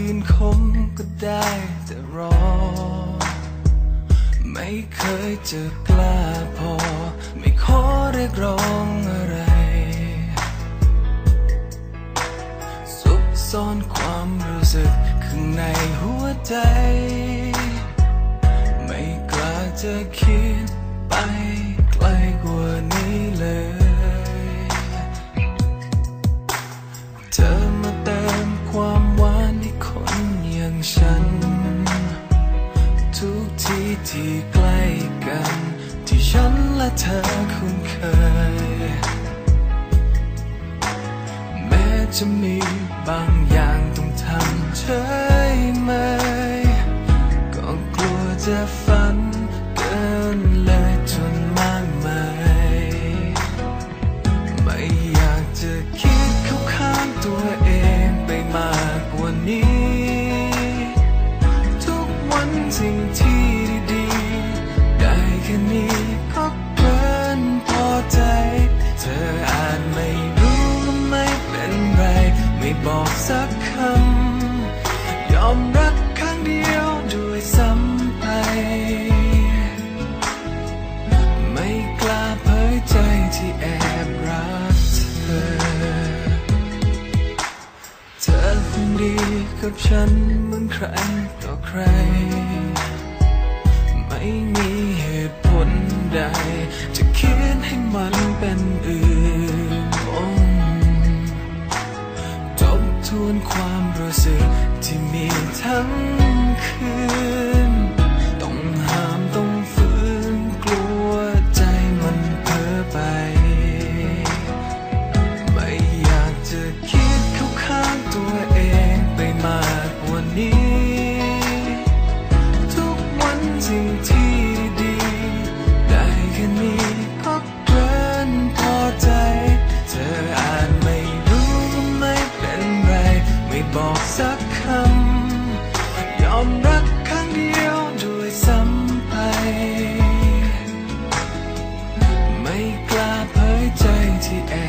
คืนคงก็ได้แต่รอ ไม่เคยจะกล้าพอ ไม่ขอเรียกร้องอะไร ซุกซ่อนความรู้สึกข้างในหัวใจ ไม่กล้าจะคิดไป ที่ใกล้กัน ที่ฉันและเธอคุ้นเคย แม้จะมีบางอย่างต้องทำเฉยไหม ก็กลัวจะฝันเกินเลยจนมากมายไม่อยากจะคิดเข้าข้างตัวเอง บอกสักคำ ยอมรักครั้งเดียวด้วยซ้ำไป ไม่กล้าเผยใจที่แอบรักเธอ เธอคงดีกับฉันเหมือนใครต่อใคร ไม่มี วนความรู้สึกที่มีทั้งคืน สักคำ ยอมรักครั้งเดียวด้วยซ้ำไป ไม่กล้าเผยใจที่แอบ